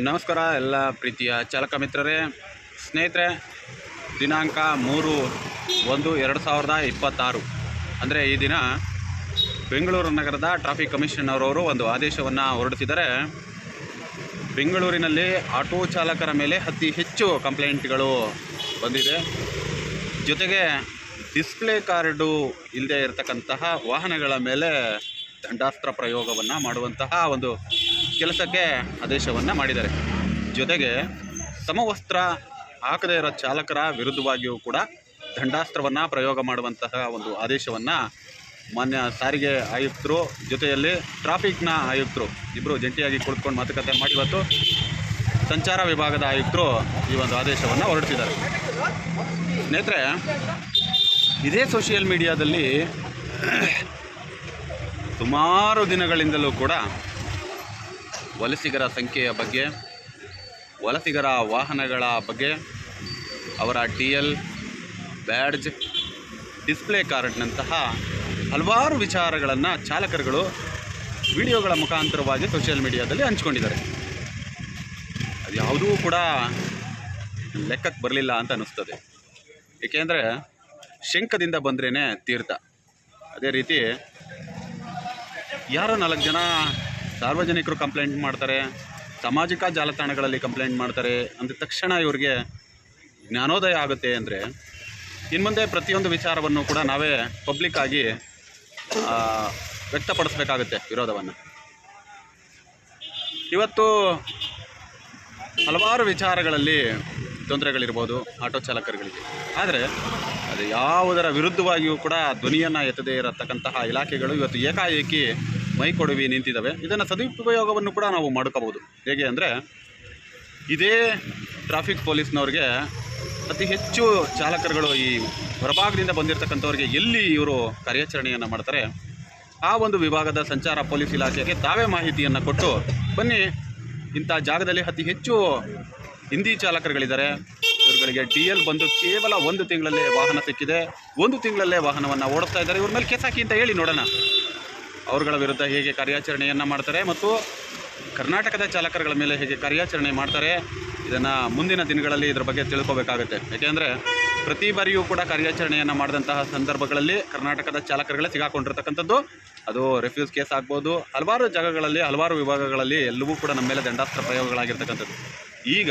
ನಮಸ್ಕಾರ ಎಲ್ಲ ಪ್ರೀತಿಯ ಚಾಲಕ ಮಿತ್ರರೇ, ಸ್ನೇಹಿತರೆ, ದಿನಾಂಕ ಮೂರು ಒಂದು ಎರಡು ಸಾವಿರದ ಇಪ್ಪತ್ತಾರು. ಅಂದರೆ ಈ ದಿನ ಬೆಂಗಳೂರು ನಗರದ ಟ್ರಾಫಿಕ್ ಕಮಿಷನ್ ಅವರು ಒಂದು ಆದೇಶವನ್ನು ಹೊರಡಿಸಿದರೆ ಬೆಂಗಳೂರಿನಲ್ಲಿ ಆಟೋ ಚಾಲಕರ ಮೇಲೆ ಅತಿ ಹೆಚ್ಚು ಕಂಪ್ಲೇಂಟ್ಗಳು ಬಂದಿದೆ. ಜೊತೆಗೆ ಡಿಸ್ಪ್ಲೇ ಕಾರ್ಡು ಇಲ್ಲದೆ ಇರತಕ್ಕಂತಹ ವಾಹನಗಳ ಮೇಲೆ ದಂಡಾಸ್ತ್ರ ಪ್ರಯೋಗವನ್ನು ಮಾಡುವಂತಹ ಒಂದು ಕೆಲಸಕ್ಕೆ ಆದೇಶವನ್ನು ಮಾಡಿದ್ದಾರೆ. ಜೊತೆಗೆ ಸಮವಸ್ತ್ರ ಹಾಕದೇ ಇರೋ ಚಾಲಕರ ವಿರುದ್ಧವಾಗಿಯೂ ಕೂಡ ದಂಡಾಸ್ತ್ರವನ್ನು ಪ್ರಯೋಗ ಮಾಡುವಂತಹ ಒಂದು ಆದೇಶವನ್ನು ಮಾನ್ಯ ಸಾರಿಗೆ ಆಯುಕ್ತರು ಜೊತೆಯಲ್ಲಿ ಟ್ರಾಫಿಕ್ನ ಆಯುಕ್ತರು ಇಬ್ಬರು ಜಂಟಿಯಾಗಿ ಕುಳಿತುಕೊಂಡು ಮಾತುಕತೆ ಮಾಡಿ ಇವತ್ತು ಸಂಚಾರ ವಿಭಾಗದ ಆಯುಕ್ತರು ಈ ಒಂದು ಆದೇಶವನ್ನು ಹೊರಡಿಸಿದ್ದಾರೆ. ಸ್ನೇಹಿತರೆ, ಇದೇ ಸೋಷಿಯಲ್ ಮೀಡಿಯಾದಲ್ಲಿ ಸುಮಾರು ದಿನಗಳಿಂದಲೂ ಕೂಡ ವಲಸಿಗರ ಸಂಖ್ಯೆಯ ಬಗ್ಗೆ, ವಲಸಿಗರ ವಾಹನಗಳ ಬಗ್ಗೆ, ಅವರ ಟಿ ಎಲ್ ಬ್ಯಾಡ್ಜ್ ಡಿಸ್ಪ್ಲೇ ಕಾರ್ಡ್ನಂತಹ ಹಲವಾರು ವಿಚಾರಗಳನ್ನು ಚಾಲಕರುಗಳು ವಿಡಿಯೋಗಳ ಮುಖಾಂತರವಾಗಿ ಸೋಷಿಯಲ್ ಮೀಡಿಯಾದಲ್ಲಿ ಹಂಚ್ಕೊಂಡಿದ್ದಾರೆ. ಅದು ಯಾವುದೂ ಕೂಡ ಲೆಕ್ಕಕ್ಕೆ ಬರಲಿಲ್ಲ ಅಂತ ಅನ್ನಿಸ್ತದೆ. ಏಕೆಂದರೆ ಶಂಕದಿಂದ ಬಂದ್ರೇ ತೀರ್ಥ. ಅದೇ ರೀತಿ ಯಾರೋ ನಾಲ್ಕು ಜನ ಸಾರ್ವಜನಿಕರು ಕಂಪ್ಲೇಂಟ್ ಮಾಡ್ತಾರೆ, ಸಾಮಾಜಿಕ ಜಾಲತಾಣಗಳಲ್ಲಿ ಕಂಪ್ಲೇಂಟ್ ಮಾಡ್ತಾರೆ, ಅಂದ ತಕ್ಷಣ ಇವ್ರಿಗೆ ಜ್ಞಾನೋದಯ ಆಗುತ್ತೆ ಅಂದರೆ ಇನ್ನು ಮುಂದೆ ಪ್ರತಿಯೊಂದು ವಿಚಾರವನ್ನು ಕೂಡ ನಾವೇ ಪಬ್ಲಿಕ್ ಆಗಿ ವ್ಯಕ್ತಪಡಿಸ್ಬೇಕಾಗುತ್ತೆ ವಿರೋಧವನ್ನು. ಇವತ್ತು ಹಲವಾರು ವಿಚಾರಗಳಲ್ಲಿ ತೊಂದರೆಗಳಿರ್ಬೋದು ಆಟೋ ಚಾಲಕರುಗಳಿಗೆ. ಆದರೆ ಅದು ಯಾವುದರ ವಿರುದ್ಧವಾಗಿಯೂ ಕೂಡ ಧ್ವನಿಯನ್ನು ಎತ್ತದೇ ಇರತಕ್ಕಂತಹ ಇಲಾಖೆಗಳು ಇವತ್ತು ಏಕಾಏಕಿ ಮೈ ಕೊಡುವಿ ನಿಂತಿದ್ದಾವೆ. ಇದನ್ನು ಸದುಪಯೋಗವನ್ನು ಕೂಡ ನಾವು ಮಾಡ್ಕೋಬೋದು ಹೇಗೆ ಅಂದರೆ, ಇದೇ ಟ್ರಾಫಿಕ್ ಪೊಲೀಸ್ನವ್ರಿಗೆ ಅತಿ ಹೆಚ್ಚು ಚಾಲಕರುಗಳು ಈ ಹೊರಭಾಗದಿಂದ ಬಂದಿರತಕ್ಕಂಥವ್ರಿಗೆ ಎಲ್ಲಿ ಇವರು ಕಾರ್ಯಾಚರಣೆಯನ್ನು ಮಾಡ್ತಾರೆ, ಆ ಒಂದು ವಿಭಾಗದ ಸಂಚಾರ ಪೊಲೀಸ್ ಇಲಾಖೆಗೆ ತಾವೇ ಮಾಹಿತಿಯನ್ನು ಕೊಟ್ಟು, ಬನ್ನಿ, ಇಂಥ ಜಾಗದಲ್ಲಿ ಅತಿ ಹೆಚ್ಚು ಹಿಂದಿ ಚಾಲಕರುಗಳಿದ್ದಾರೆ. ಇವರುಗಳಿಗೆ ಡಿ ಎಲ್ ಬಂದು ಕೇವಲ ಒಂದು ತಿಂಗಳಲ್ಲೇ ವಾಹನ ಸಿಕ್ಕಿದೆ. ಒಂದು ತಿಂಗಳಲ್ಲೇ ವಾಹನವನ್ನು ಓಡಿಸ್ತಾ ಇದ್ದಾರೆ. ಇವ್ರ ಮೇಲೆ ಕೆಸಾಕಿ ಅಂತ ಹೇಳಿ ನೋಡೋಣ. ಅವರುಗಳ ವಿರುದ್ಧ ಹೇಗೆ ಕಾರ್ಯಾಚರಣೆಯನ್ನು ಮಾಡ್ತಾರೆ ಮತ್ತು ಕರ್ನಾಟಕದ ಚಾಲಕರುಗಳ ಮೇಲೆ ಹೇಗೆ ಕಾರ್ಯಾಚರಣೆ ಮಾಡ್ತಾರೆ, ಇದನ್ನು ಮುಂದಿನ ದಿನಗಳಲ್ಲಿ ಇದರ ಬಗ್ಗೆ ತಿಳ್ಕೊಬೇಕಾಗುತ್ತೆ. ಯಾಕೆಂದರೆ ಪ್ರತಿ ಬಾರಿಯೂ ಕೂಡ ಕಾರ್ಯಾಚರಣೆಯನ್ನು ಮಾಡಿದಂತಹ ಸಂದರ್ಭಗಳಲ್ಲಿ ಕರ್ನಾಟಕದ ಚಾಲಕರುಗಳೇ ಸಿಗಾಕೊಂಡಿರ್ತಕ್ಕಂಥದ್ದು. ಅದು ರೆಫ್ಯೂಸ್ ಕೇಸ್ ಆಗ್ಬೋದು, ಹಲವಾರು ಜಾಗಗಳಲ್ಲಿ, ಹಲವಾರು ವಿಭಾಗಗಳಲ್ಲಿ ಎಲ್ಲವೂ ಕೂಡ ನಮ್ಮ ಮೇಲೆ ದಂಡಾಸ್ತ್ರ ಪ್ರಯೋಗಗಳಾಗಿರ್ತಕ್ಕಂಥದ್ದು. ಈಗ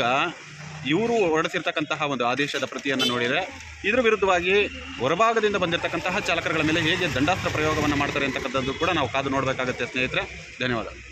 ಇವರು ಹೊರಡಿಸಿರ್ತಕ್ಕಂತಹ ಒಂದು ಆದೇಶದ ಪ್ರತಿಯನ್ನು ನೋಡಿದರೆ ಇದರ ವಿರುದ್ಧವಾಗಿ ಹೊರಭಾಗದಿಂದ ಬಂದಿರತಕ್ಕಂತಹ ಚಾಲಕರುಗಳ ಮೇಲೆ ಹೇಗೆ ದಂಡಾಸ್ತ್ರ ಪ್ರಯೋಗವನ್ನು ಮಾಡ್ತಾರೆ ಅಂತಕ್ಕಂಥದ್ದು ಕೂಡ ನಾವು ಕಾದು ನೋಡಬೇಕಾಗುತ್ತೆ ಸ್ನೇಹಿತರೆ. ಧನ್ಯವಾದ.